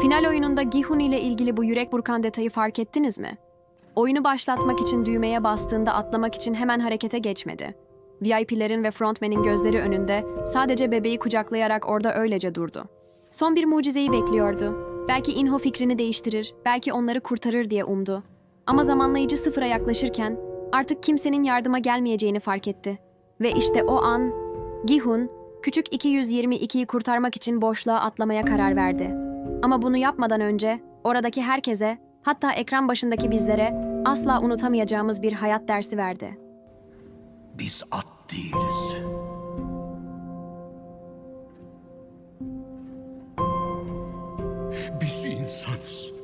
Final oyununda Gihun ile ilgili bu yürek burkan detayı fark ettiniz mi? Oyunu başlatmak için düğmeye bastığında atlamak için hemen harekete geçmedi. VIP'lerin ve frontman'in gözleri önünde sadece bebeği kucaklayarak orada öylece durdu. Son bir mucizeyi bekliyordu. Belki Inho fikrini değiştirir, belki onları kurtarır diye umdu. Ama zamanlayıcı sıfıra yaklaşırken artık kimsenin yardıma gelmeyeceğini fark etti. Ve işte o an Gihun küçük 222'yi kurtarmak için boşluğa atlamaya karar verdi. Ama bunu yapmadan önce oradaki herkese, hatta ekran başındaki bizlere asla unutamayacağımız bir hayat dersi verdi. Biz at değiliz. Biz insanız.